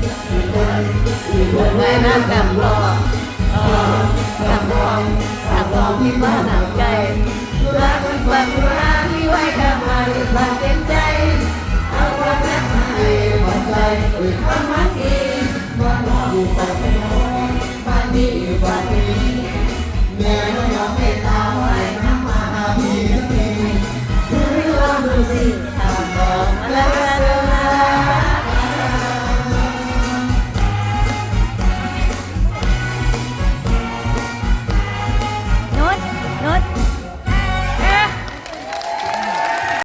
หมือนแม่น้ำดำรองดำรองดำรองที่บ้านหนาวใจรักมันความรักที่ไว้กำมาด้วยความเต็มใจ เอาความรักมาให้หมดใจด้วยความหวังดีความรักอยู่ต่อไป